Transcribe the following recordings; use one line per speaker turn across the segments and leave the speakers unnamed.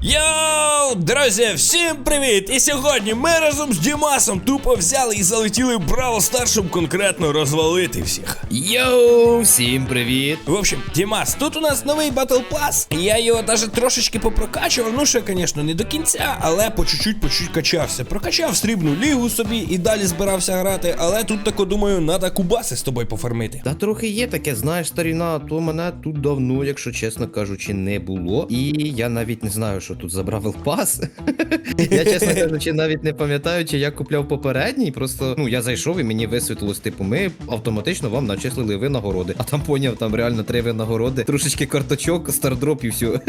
Yo! Йоу, друзі, всім привіт! І сьогодні ми разом з Дімасом тупо взяли і залетіли в Бравл Стар, щоб конкретно розвалити всіх.
Йоу, всім привіт!
В общем, Дімас, тут у нас новий Battle Pass. Я його навіть трошечки попрокачував. Ну ще, звісно, не до кінця, але по чуть-чуть, по чуть качався. Прокачав срібну лігу собі і далі збирався грати. Але тут тако думаю, треба кубаси з тобою пофармити.
Та трохи є таке, знаєш, старіна, то мене тут давно, якщо чесно кажучи, не було. І я навіть не знаю, що тут за Бравл Пас. Я, чесно кажучи, навіть не пам'ятаю, чи я купляв попередній. Просто ну я зайшов і мені висвітлилось, типу, ми автоматично вам начислили винагороди. А там поняв, там реально три винагороди, трошечки карточок, стардроп і все.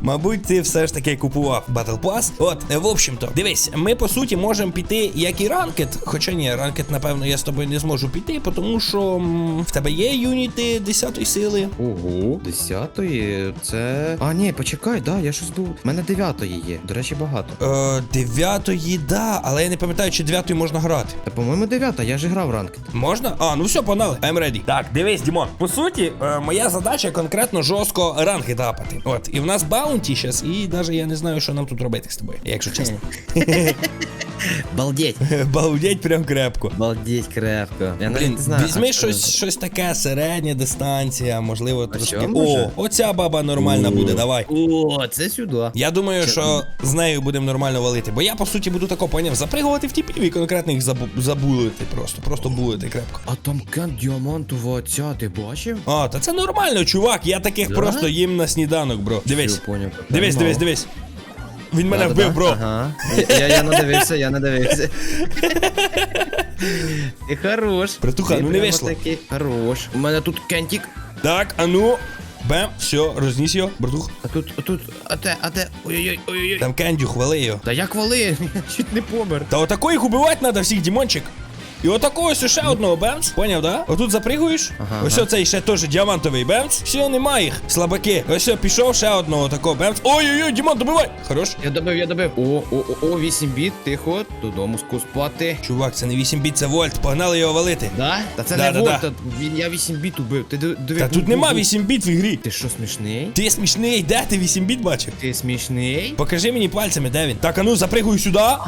Мабуть, ти все ж таки купував Battle Pass. От, в общем-то, дивись, ми по суті можемо піти як і ранкет. Хоча ні, ранкет, напевно, я з тобою не зможу піти, тому що м, в тебе є юніти 10 сили.
Ого, десятої, це. А, ні, почекай, да, я щось був. У мене дев'ятої є. До речі, багато.
Е, дев'ятої, да, але я не пам'ятаю, чи дев'ятої можна грати.
Та по-моєму, дев'ята, я ж грав ранки.
Можна? А, ну все, погнали. I'm ready. Так, дивись, Дімон. По суті, е, моя задача конкретно жорстко ранги дапати. От, і в нас баунті зараз, і навіть я не знаю, що нам тут робити з тобою, якщо чесно.
Балдеть.
Балдеть прям крепко.
Балдеть крепко. Я навіть
Блін,
не знаю.
візьми
а
щось, щось таке, середня дистанція, можливо, трошки.
що,
О, оця баба нормальна буде, давай.
О, це сюди.
Я думаю, що з нею будемо нормально валити. Бо я, по суті, буду тако поняв, запригувати в тіпів і конкретно їх забу- забулити просто. Просто булити крепко.
А там кен діамантова ця, ти бачив?
А, та це нормально, чувак. Я таких
Да?
просто їм на сніданок, бро. Дивись.
Поняв.
Дивись, дивись, дивись. Він мене вбив, бро.
Ага. Я, я, надивився, я надивився. Ти хорош.
Братуха,
Ти
ну не
прямо
вийшло.
такий Хорош. У мене тут кентик.
Так, а ну. Бем, все, розніс його, братух.
А тут, а тут, а те, а те. Ой-ой-ой, ой-ой.
Там кендю, хвали його.
Та як вали? Я чуть не помер.
Та отако їх убивати треба всіх, Дімончик. І отакого ось ще одного бемц. Поняв, да? Отут запригуєш.
Ага,
ось
ага.
оцей ще теж діамантовий бемц. Все, нема їх. Слабаки. Ось пішов ще одного такого бемц. Ой-ой-ой, Дімон, добивай! Хорош.
Я добив, я добив. О, о, о, о, 8 біт, тихо, додому ску спати.
Чувак, це не 8 біт, це вольт. Погнали його валити.
Да? Та це
Да,
не
да,
вот,
да.
він- я 8 біт убив. Ти диви,
Та тут нема
бу-
8 біт в ігрі.
Ти що смішний?
Ти смішний, де ти 8 біт бачив?
Ти смішний?
Покажи мені пальцями, де він. Так, а ну запригую сюди.
А,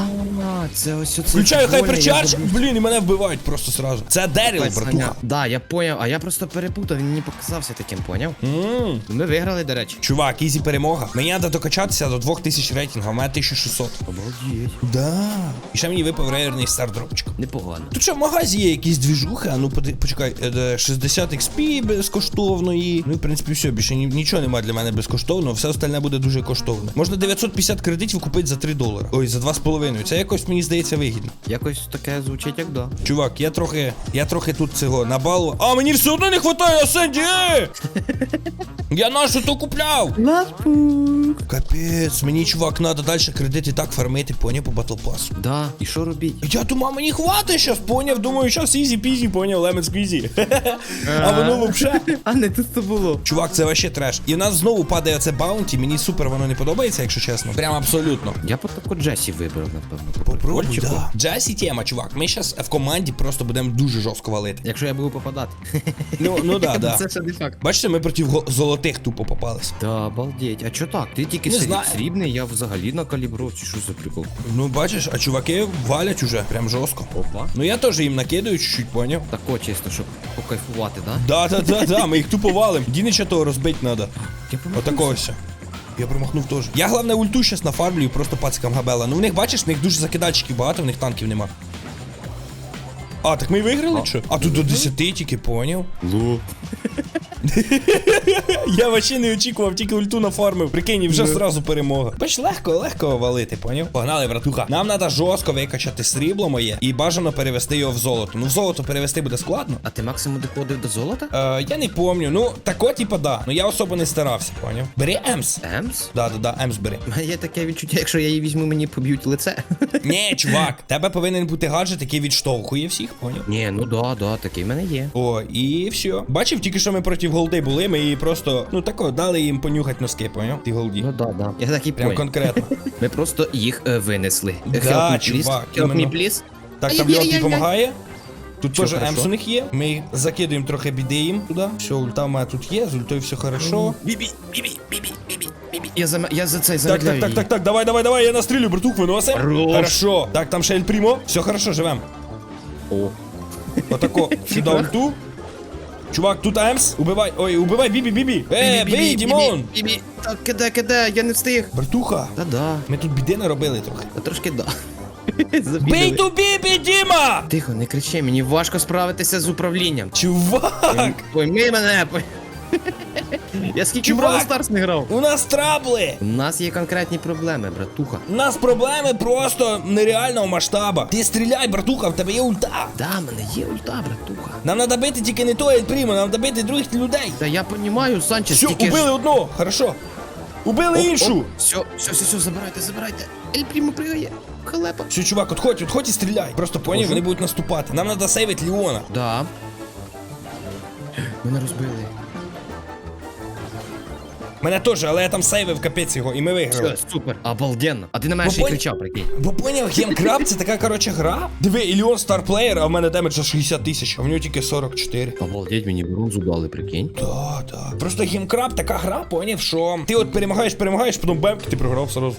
це ось оце.
Включаю хайперчардж. Блін, і мене вбивають просто сразу. Це Деріл, братуха.
Да, я поняв, а я просто перепутав, він мені показався таким, поняв?
Ммм.
Ми виграли, до речі.
Чувак, ізі перемога. Мені треба докачатися до 2000 рейтингу, а в мене 1600.
Обалдеть.
Да. І ще мені випав рейерний стардропчик.
Непогано.
Тут що в магазі є якісь двіжухи, а ну почекай, е, 60 XP безкоштовної. Ну і в принципі все, більше нічого немає для мене безкоштовного, все остальне буде дуже коштовне. Можна 950 кредитів купити за 3 долари. Ой, за 2,5. Це якось мені здається вигідно.
Якось таке звучить, як да.
Чувак, я трохи. Я трохи тут цього набалу. А мені все одно не вистачає Сенді! Я нашу то купляв! Капець, мені чувак, треба далі кредити так фармити, поняв по батл пасу.
Да, і що робіть?
Я думав, мені хватить щас, поняв, думаю, щас ізі пізі, поняв, лемон сквізі. А воно вообще.
А не тут це було.
Чувак, це вообще треш. І в нас знову падає оце баунті, мені супер воно не подобається, якщо чесно. Прям абсолютно.
Я по таку Джесі вибрав, напевно. по
Попробуй, да. Джесі тема, чувак. Ми зараз в команді просто будемо дуже жорстко валити.
Якщо я буду попадати.
Ну, ну да, да.
Це ще не факт.
Бачите, ми проти золотих тупо попались.
Да, обалдеть. А чо так? Ти тільки
Не
сріб-
знаю.
срібний, я взагалі на калібровці. Що за прикол?
Ну, бачиш, а чуваки валять уже, прям жорстко.
Опа.
Ну я теж їм накидаю чуть-чуть, поняв?
Тако чисто, щоб покайфувати, да?
Да, да, да, да, ми їх тупо валим. Дінича того розбить треба.
Я.
Отакого все. Я промахнув теж. Я головне ульту щас нафармлю і просто пацикам габела. Ну в них, бачиш, в них дуже закидальчиків багато, в них танків нема. А, так ми і виграли, що? А тут до 10 тільки поняв.
Лу.
Я вообще не очікував, тільки ульту нафармив. Прикинь, і вже зразу перемога. Бач, легко, легко валити, поняв? Погнали, братуха. Нам треба жорстко викачати срібло моє і бажано перевести його в золото. Ну в золото перевести буде складно.
А ти максимум доходив до золота?
Е, я не помню. Ну, тако, типа, да. Ну я особо не старався, поняв? Бери Емс.
Емс?
Да, да, да, Емс бери.
У мене Є таке відчуття, якщо я її візьму, мені поб'ють лице.
Ні, чувак, тебе повинен бути гаджет, який відштовхує всіх, поняв?
Ні, ну да, да, такий в мене є.
О, і все. Бачив, тільки що ми проти голди були, ми її просто, ну тако, дали їм понюхати носки, поняв? Ті голді.
Ну да, да. Я так і
Прям
понял.
конкретно.
Ми просто їх е, винесли.
Да,
Help me, please.
чувак,
Help me, please.
Так, там
Ай-яй-яй-яй.
Льот допомагає. Тут теж
хорошо.
Емс у них є. Ми їх закидуємо трохи біди їм туди. Все, ульта в мене тут є, з ультою все хорошо.
Бібі, бібі, бібі, бібі, я за, я за цей
Так,
замедляю
так, так,
її.
так, так, давай, давай, давай, я настрілю, братух, виносим.
Хорош.
Хорошо. Так, там ще Ель Прімо. Все хорошо, живем.
О,
Отако, сюди ульту. Чувак, тут Емс. Убивай. Ой, убивай, бібі, бібі. Е, бій, Дімон.
бі-бі. Так, кидай, кидай, я не встиг.
Братуха,
Та-да,
ми тут біди наробили трохи.
та трошки да. Забігали.
ту бібі, Діма!
Тихо, не кричи, мені важко справитися з управлінням.
Чувак!
Пойми мене, пой... Я скільки
Чувак!
Brawl Stars не грав.
У нас трабли!
У нас є конкретні проблеми, братуха.
У нас проблеми просто нереального масштаба. Ти стріляй, братуха, в тебе є ульта.
Да, в мене є ульта, братуха.
Нам треба бити тільки не той Прімо, нам треба бити других людей.
Та я понімаю, Санчес,
Все,
тільки ж-
убили одного, хорошо. Убили
Оп,
іншу.
оп, Все, все, все, все, забирайте, забирайте. Ель Прімо пригає. Халепа.
Все, чувак, отходь, отходь і стріляй. Просто поняв,
Можу.
вони будуть наступати. Нам треба сейвити Леона.
Да. Мене розбили.
Мене теж, але я там сейвив капець його, і ми виграли.
Все, супер. Обалденно. А ти на мене
Ну,
ще й
пон-
кричав, прикинь.
Бо поняв, Гемкраб це така коротше гра. Диви, Іліон старплеєр, а в мене демеджа 60 тисяч, а в нього тільки 44.
Обалдеть, мені бронзу дали, прикинь.
Да, да. Просто Гемкраб така гра, поняв, що ти от перемагаєш, перемагаєш, потім бемк, ти програв сразу.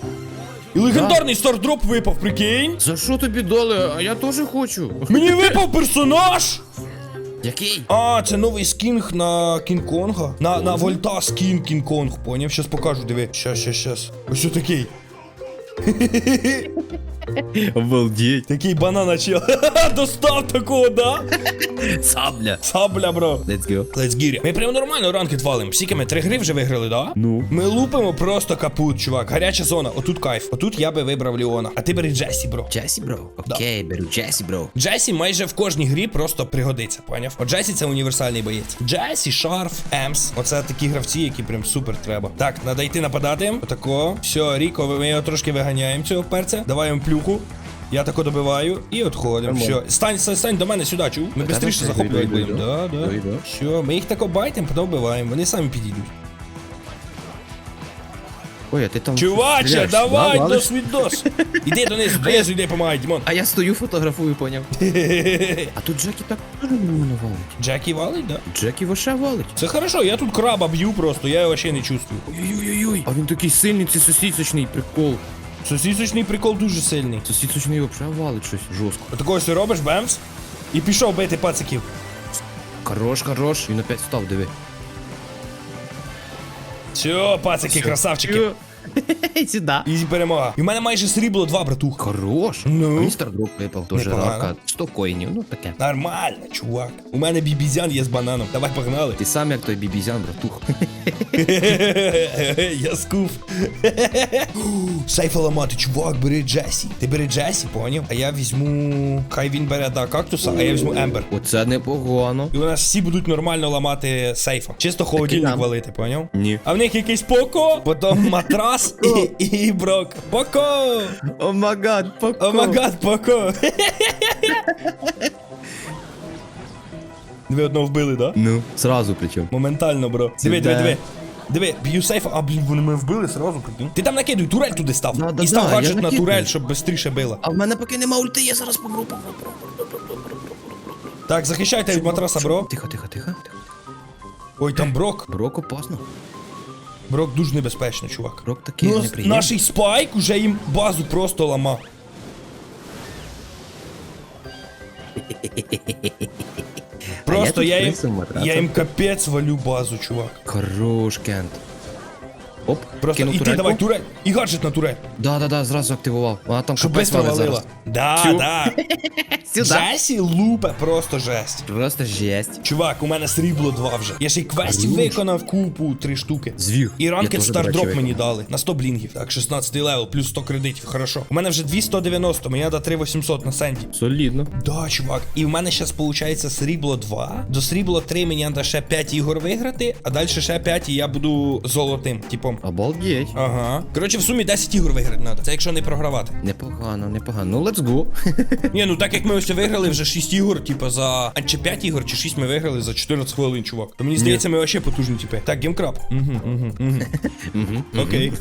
І легендарний стардроп випав, прикинь.
За що тобі дали? А я теж хочу.
Мені випав персонаж!
Який?
А, це новий скінг на Кінг-Конга. На, на Вольта скін Кінг-Конг, поняв? Щас покажу, диви. Щас, щас, щас. Ось такий.
Обалдеть.
Такий банана чел. Достав такого, да?
Сабля.
Сабля, бро.
Let's go.
Let's get it. Ми прям нормально ранкет валим. Скільки ми три гри вже виграли, да?
Ну.
Ми лупимо просто капут, чувак. Гаряча зона. Отут кайф. Отут я би вибрав Леона. А ти бери Джесі, бро.
Джесі, бро. Окей, беру Джесі, бро.
Джесі майже в кожній грі просто пригодиться, поняв? От Джесі це універсальний боєць. Джесі, Шарф, Емс. Оце такі гравці, які прям супер треба. Так, треба йти нападати. Отако. Все, Ріко, ми його трошки виганяємо цього перця. Давай йому плюху. Я тако добиваю і відходимо. Все. Стань, стань, стань до мене сюди, чув. Ми швидше захоплювати будемо. Да, да. Все, ми їх тако байтимо, потім вбиваємо. Вони самі підійдуть.
Ой, а ти там.
Чуваче,
стріляєш?
давай
Да,
до
валиш?
свідос. Іди донизу, донизу, йди, помагай, Дімон.
А я стою, фотографую, поняв. А тут Джекі так теж мені навалить.
Джекі валить, да?
Джекі вообще валить.
Це хорошо, я тут краба б'ю просто, я його ще не чувствую.
Ой-ой-ой. А він такий сильний, це сосісочний прикол.
Сосісочний прикол дуже сильний.
Сосісочний вообще валить щось жорстко.
Отакого ти робиш, бемс, і пішов бити пациків.
Хорош, хорош. Він опять став, диви.
Все, пацики, красавчики.
Сюди.
Ізі перемога. І в мене майже срібло два, братух.
Хорош.
Ну?
Мені стардроп випав. Дуже
Непогано.
рарка. 100 коїнів, ну таке.
Нормально, чувак. У мене бібізян є з бананом. Давай погнали.
Ти сам як той бібізян, братух.
Я скуф. Сейфа ламати, чувак, бери Джесі. Ти бери Джесі, поняв? А я візьму. Хай він бере да, кактуса, а я візьму Ембер.
Оце непогано.
І у нас всі будуть нормально ламати сейфа. Чисто холодильник
нам.
валити, поняв?
Ні.
А в них якийсь поко, потім матрас і, і брок. Поко!
О магад,
О магад, поко! Диви одного вбили, да?
Ну, сразу причому.
Моментально, бро. Диви, диви, диви. Диви, б'ю сейфа, а блін, вони мене вбили сразу, прикинь. Ти там накидуй, турель туди став.
Да, да,
і став
да,
гаджет
я
на
накидую.
турель, щоб швидше била.
А в мене поки нема ульти, я зараз помру, помру, помру.
Так, захищайте від матраса, бро.
Тихо, тихо, тихо. тихо.
Ой, там брок.
Брок опасно.
Брок дуже небезпечний, чувак.
Брок такий
Ну,
неприємний.
наш спайк уже їм базу просто ламав. Просто я, їм, я їм капець валю базу, чувак.
Хорош, Кент. Оп,
Просто
кинув
і ти
турельку.
давай турель, і гаджет на турель.
Да, да, да, зразу активував. Вона там
Щоб
капець
быстро
валить
валила.
зараз.
Да,
Цю.
да. Джесі лупе, просто жесть.
Просто жесть.
Чувак, у мене срібло два вже. Я ще й квестів
Хорош.
виконав купу, три штуки.
Звів.
І
Я
ранкет
теж, до речі,
стардроп мені дали на 100 блінгів. Так, 16 левел, плюс 100 кредитів. Хорошо. У мене вже 290, мені треба 3800 на сенді.
Солідно.
Да, чувак. І в мене зараз виходить срібло 2. До срібло 3 мені треба ще 5 ігор виграти, а далі ще 5 і я буду золотим, типом.
Обалдеть.
Ага. Коротше, в сумі 10 ігор виграти треба. Це якщо не програвати.
Непогано, непогано. Ну, let's go.
Ні, ну так як ми ось виграли вже 6 ігор, типу за. А чи 5 ігор, чи 6 ми виграли за 14 хвилин, чувак. То мені здається, ми вообще потужні, типу. Так, геймкраб. Угу, угу, угу. Окей.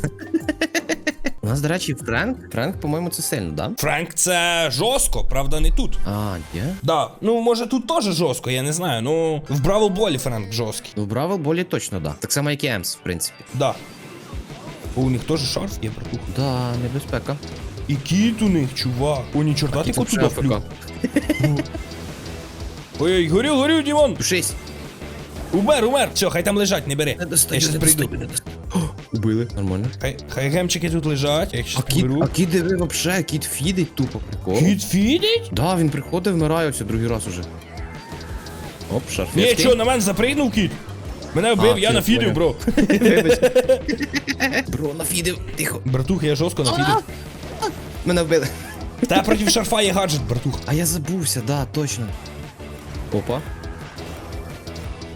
У нас, до речі, Френк. Френк, по-моєму, це сильно, да?
Френк це жорстко, правда, не тут.
А, є?
Да, ну може тут теж жорстко, я не знаю. Ну, в Бравл Болі Френк жорсткий.
Ну, в Бравл болі точно, да. Так само, як і Емс, в принципі.
Да. О, у них теж шарф є, братуха.
Да, небезпека.
І кіт у них, чувак. О, ні, чорта ти туди
вже
вплюв. Ой, горю, горю, Дімон.
Тушись.
Умер, умер. Все, хай там лежать, не бери. Я щас
не
прийду.
Убили. Нормально.
Хай, хай гемчики тут лежать, я їх
А
щас
кіт, а кіт диви вообще, кіт фідить тупо, прикол.
Кіт фідить?
Да, він приходить, вмирає ось другий раз уже. Оп,
Ні,
шарфетки.
що, на мене запригнув кіт? Мене вбив,
А,
я
все,
нафідив, бро.
Вибач. Бро, нафідив, тихо.
Братух, я жорстко нафідив.
Мене вбили.
Та проти шарфа є гаджет, братух.
А я забувся, да, точно. Опа.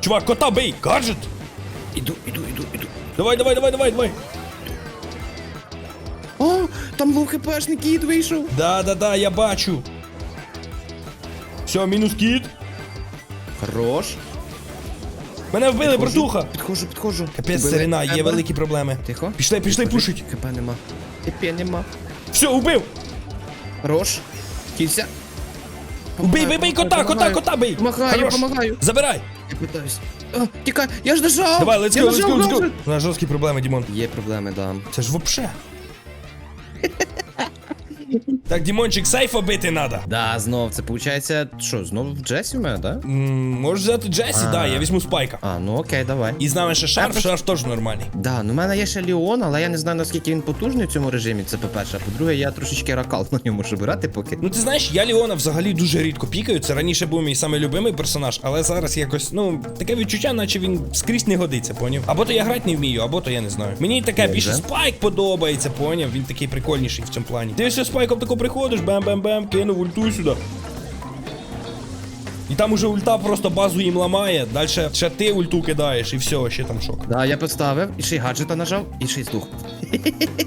Чувак, кота бий, гаджет.
Іду, іду, іду, іду.
Давай, давай, давай, давай, давай.
О, там лоу хпшний кіт вийшов.
Да, да, да, я бачу. Все, мінус кіт.
Хорош.
Мене вбили,
Підходжу,
братуха.
Підходжу, підходжу.
Капець, старина, є
Еба.
великі проблеми.
Тихо.
Пішли, пішли, пушить.
ХП нема. ХП нема.
Все, убив.
Хорош. Кілься.
Убий, бий, бий, кота, кота, кота бий.
Помагаю,
Хорош.
помагаю.
Забирай.
Я питаюсь. О, тікай, я ж нажав!
Давай, let's
Я
go, let's
нажав
go, let's go. У нас жорсткі проблеми, Дімон.
Є проблеми, да.
Це ж вообще. Так, Дімончик, сейфа бити надо.
Да, знов, це виходить, що, знов Джесі в мене, да?
М, Можеш взяти Джесі, да, я візьму спайка.
А, ну окей, давай.
І з нами ще шарф, шарф теж нормальний.
Да, ну в мене є ще Ліон, але я не знаю наскільки він потужний в цьому режимі, це по-перше. А по-друге, я трошечки ракал на ньому можу брати поки.
Ну ти знаєш, я Ліона взагалі дуже рідко пікаю. Це раніше був мій самий любимий персонаж, але зараз якось, ну, таке відчуття, наче він скрізь не годиться, поняв? Або то я грати не вмію, або то я не знаю. Мені таке
Добре.
більше спайк подобається, поняв? Він такий прикольніший в цьому плані. Ти все спайком тако приходиш, бем-бем-бем, кинув ульту сюди. І там уже ульта просто базу їм ламає, далі ще ти ульту кидаєш і все, ще там шок.
Да, я поставив, і ще й гаджета нажав, і ще й здух.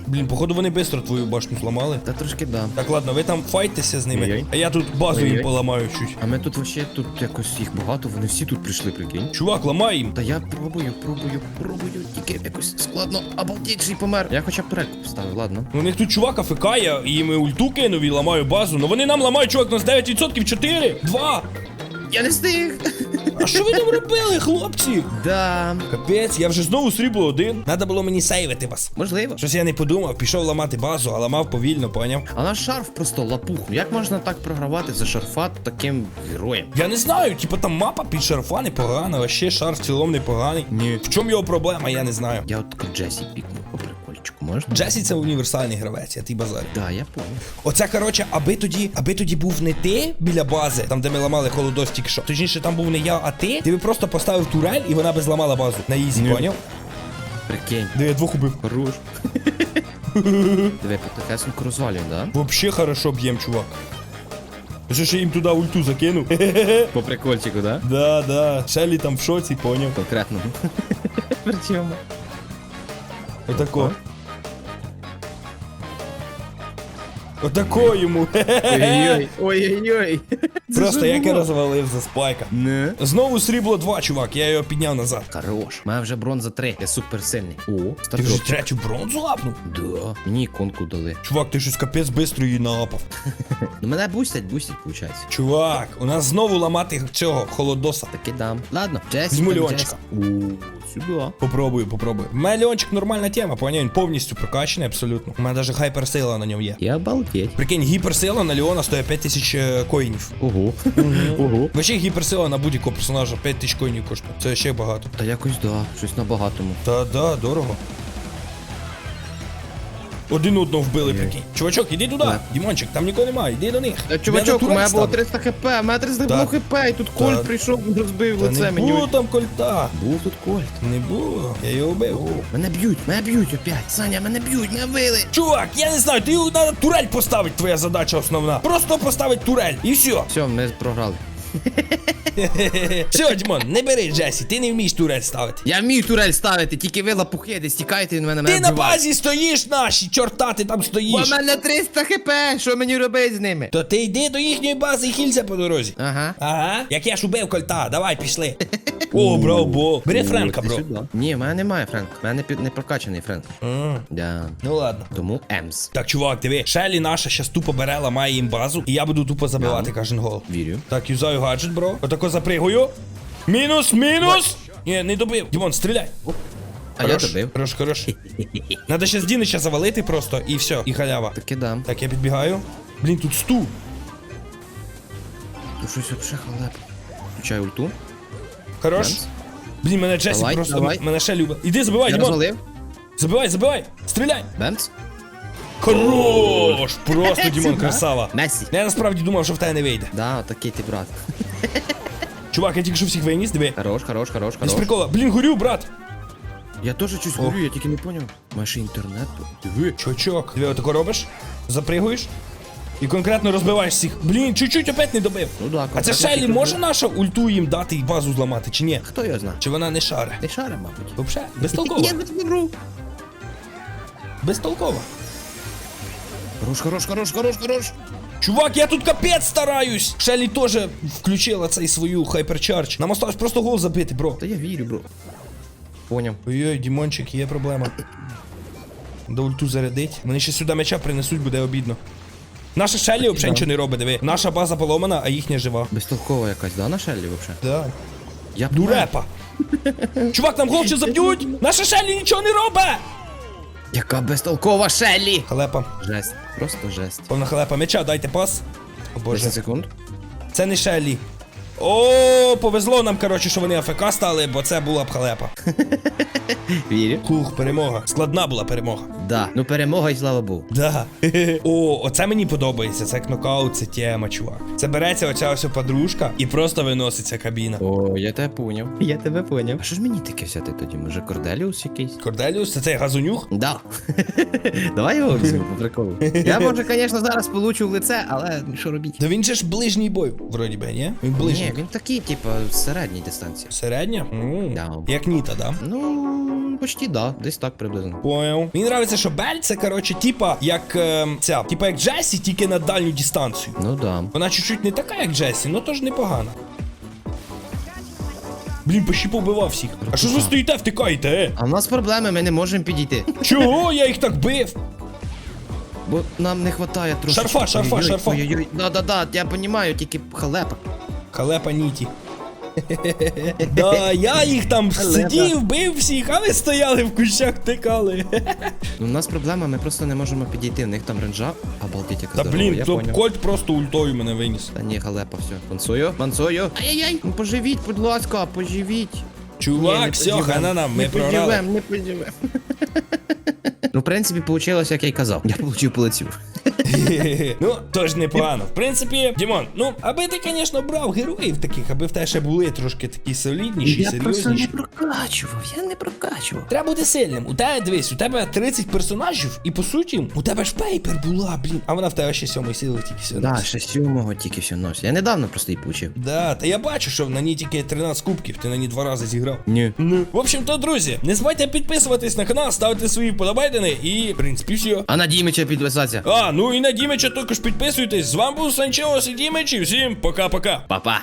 Блін, походу вони швидко твою башню зламали.
Та трошки да.
Так, ладно, ви там файтеся з ними,
Ой-ой.
а я тут базу їм
Ой-ой.
поламаю чуть.
А ми тут вообще тут якось їх багато, вони всі тут прийшли, прикинь.
Чувак, ламай їм.
Та я пробую, пробую, пробую, тільки якось складно, обалдеть, що й помер. Я хоча б турельку поставив, ладно.
У них тут чувак афикає, і ми ульту кинув і ламаю базу. Ну вони нам ламають, чувак, у нас 9%, 4, 2.
Я не встиг!
А що ви там робили, хлопці?
Да,
Капець, я вже знову срібло один. Надо було мені сейвити вас.
можливо.
Щось я не подумав, пішов ламати базу, а ламав повільно, поняв.
А наш шарф просто лапух. Ну як можна так програвати за шарфа таким героєм?
Я не знаю, типу там мапа під шарфа непогана, а ще шарф в цілому непоганий.
Ні.
В чому його проблема, я не знаю.
Я от Джесі пікнув по прикольчику, можна?
Джесі це універсальний гравець, я ти базар.
Да, я понял.
Оце, коротше, аби тоді, аби тоді був не ти біля бази, там де ми ламали холодос тільки що. Точніше, там був не я, а ти. Ти би просто поставив турель і вона би зламала базу. На ізі,
Ні.
поняв?
Прикинь.
Де я двох убив.
Хорош. Диви, потихесенько розвалюємо, да?
Вообще хорошо б'єм, чувак. Я їм туди ульту закинув?
По прикольчику, да?
да, да. Шелі там в шоці, поняв.
Конкретно. Причому.
Отако. Отако йому.
Ой-ой-ой. Ой-ой-ой.
Просто як я розвалив за спайка.
Не.
Знову срібло 2, чувак, я його підняв назад.
Хорош. У мене вже бронза 3, я суперсильний. О,
Ти вже
стардроп.
третю бронзу лапнув?
Да. Мені іконку дали.
Чувак, ти щось капець бистро її наапав.
Ну мене бустять, бустять, виходить.
Чувак, у нас знову ламати цього холодоса.
Таки дам. Ладно, Джесі. Там
Леончика.
Джесі. Сюди.
Попробую, попробую. У нормальная Леончик нормальна тема, понял? він повністю прокачанный абсолютно. У мене даже хайперсейла на ньому є.
Я обалдеть.
Прикинь, гіперсила на Леона стоит 5000 е, коїнів.
Ого. Ого.
Вообще гіперсила на будь-якого персонажа 5000 коїнів коштує. Це ще багато.
Та якось да, щось на багатому.
Та да, дорого. Один одного вбили, прикинь. Чувачок, іди туди. Дімончик, там нікого немає, іди до них.
Та чувачок, у мене було 300 хп, у мене 300 було хп, і тут кольт прийшов, розбив
Та
лице
не
мені.
було там кольта.
Був тут кольт.
Не було, я його вбив.
Мене б'ють, мене б'ють опять. Саня, мене б'ють, мене били.
Чувак, я не знаю, ти його треба турель поставити, твоя задача основна. Просто поставити турель, і все.
Все, ми програли.
Все, Дімон, не бери Джесі, ти не вмієш турель ставити.
Я вмію турель ставити, тільки ви лапухи, десь тікайте від мене,
Ти
мене
на
вбивають.
базі стоїш наші, чорта, ти там
У
стоїш.
мене 300 хп, що мені робити з ними?
То ти йди до їхньої бази і хілься по дорозі.
Ага.
Ага, як я ж убив кольта, давай пішли. О, бро, бо. Бери Френка, бро.
Ні, в мене немає Френка. В мене не прокачаний Френк. Да.
Ну ладно.
Тому Емс.
Так, чувак, диви, Шелі наша щас тупо бере, ламає їм базу, і я буду тупо забивати кожен гол.
Вірю.
Так, юзаю гаджет, бро. Отако запригую. Мінус, мінус! Ні, не добив. Дімон, стріляй.
А я
Хорош,
добив.
Хорош, хорош. Надо ще з Дінича завалити просто, і все, і халява.
Таки дам.
Так, я підбігаю. Блін, тут сту.
Тут щось вообще халеп. Включаю ульту.
Хорош.
Бенц.
Блін, мене Джесі
Давай,
просто
давай.
мене ще любить. Іди, забивай,
Я
Дімон.
розвалив.
Забивай, забивай. Стріляй.
Бенц.
Хорош! Просто Дімон красава.
Месі.
Я насправді думав, що в тебе не вийде.
Да, такий ти брат.
Чувак, я тільки що всіх виніс, диви.
Хорош, хорош, хорош,
Без
хорош.
прикола. Блін, горю, брат.
Я теж щось говорю, я тільки не поняв. Маєш ще інтернет? Диви.
Чувачок. Диви, отако робиш, запригуєш і конкретно розбиваєш всіх. Блін, чуть-чуть опять не добив.
Ну да,
А це
конкретно
Шелі
тільки
може наша ульту їм дати і базу зламати, чи ні?
Хто його знає?
Чи вона не шаре?
Не шаре, мабуть.
Вообще, безтолково.
Я не беру.
Безтолково.
Хорош, хорош, хорош, хорош, хорош.
Чувак, я тут капець стараюсь! Шелі теж включила цей свою хайперчардж. Нам осталось просто гол забити, бро.
Та я вірю, бро. Поняв.
Ой-ой, Дімончик, є проблема. До ульту зарядить. Вони ще сюди м'яча принесуть, буде обідно. Наша Шелі взагалі нічого не робить, диви. Наша база поломана, а їхня жива.
Безтолкова якась, да, на Шеллі вообще?
Да.
Я
Дурепа. Чувак, нам гол ще заб'ють! Наша Шелі нічого не робить!
Яка безтолкова Шеллі!
Халепа.
Жесть, просто жесть.
Повна халепа м'яча, дайте пас. О боже.
10 секунд.
Це не Шелі. О, повезло нам, коротше, що вони АФК стали, бо це була б халепа.
Вірю.
Хух, перемога. Складна була перемога.
Да. Ну перемога і слава Богу.
Да. О, оце мені подобається. Це кнокаут, це тема, чувак. Це береться оця ось подружка і просто виноситься кабіна.
О, я тебе поняв. Я тебе поняв. А що ж мені таке взяти тоді? Може Корделіус якийсь?
Корделіус, це цей газунюх?
Да. Давай його візьму по приколу. Я може, звісно, зараз получу в лице, але що робіть?
Да він же ж ближній бой, вроді би, ні? Він ближній.
Ні, він такий, типа, з середньої дистанції.
Середня? М,
Да.
Як Ніта, да?
Ну, почти да, десь так приблизно.
Понял. Мені нравиться, що Бель це, коротше, типа, як ем, ця, типа як Джесі, тільки на дальню дистанцію.
Ну да.
Вона чуть-чуть не така, як Джесі, но теж непогана. Блін, почти побивав всіх. А що ж ви стоїте, втикаєте, е?
А в нас проблеми, ми не можемо підійти.
Чого я їх так бив?
Бо нам не вистачає трошки.
Шарфа, шарфа, шарфа.
Ой-ой-ой, да-да-да, я розумію, тільки халепа.
Халепа Ніті. Да, я їх там сидів, бив всіх, а ви стояли в кущах, тикали.
Ну, у нас проблема, ми просто не можемо підійти, в них там ренджа. Обалдеть, яка
Та
здорова,
блін,
я
то
поняв.
кольт просто ультою мене виніс.
Та ні, халепа, все. Пансую, пансую. Ай-яй-яй, ну поживіть, будь ласка, поживіть. Ні,
Чувак, все, хана нам, ми
не
програли.
поживем, не поживем. Ну, в принципі, вийшло, як я й казав. Я получив по лицю.
Ну, тож непогано. В принципі, Дімон, ну, аби ти, звісно, брав героїв таких, аби в тебе ще були трошки такі солідніші, серйозніші.
прокачував, я не прокачував.
Треба бути сильним. У тебе дивись, у тебе 30 персонажів, і по суті, у тебе ж пейпер була, блін. А вона в тебе ще сьомої сили тільки сьогодні.
Да, ще сьомого тільки все носить. Я недавно просто її получив.
Да, та я бачу, що на ній тільки 13 кубків, ти на ній два рази зіграв.
Ні.
Ну, в общем то, друзі, не забувайте підписуватись на канал, ставити свої подобайдени і, в принципі, все.
А на Дімича підписатися.
А, ну і на Дімича також підписуйтесь. З вами був Санчеос і Дімич, і всім пока-пока.
Па-па.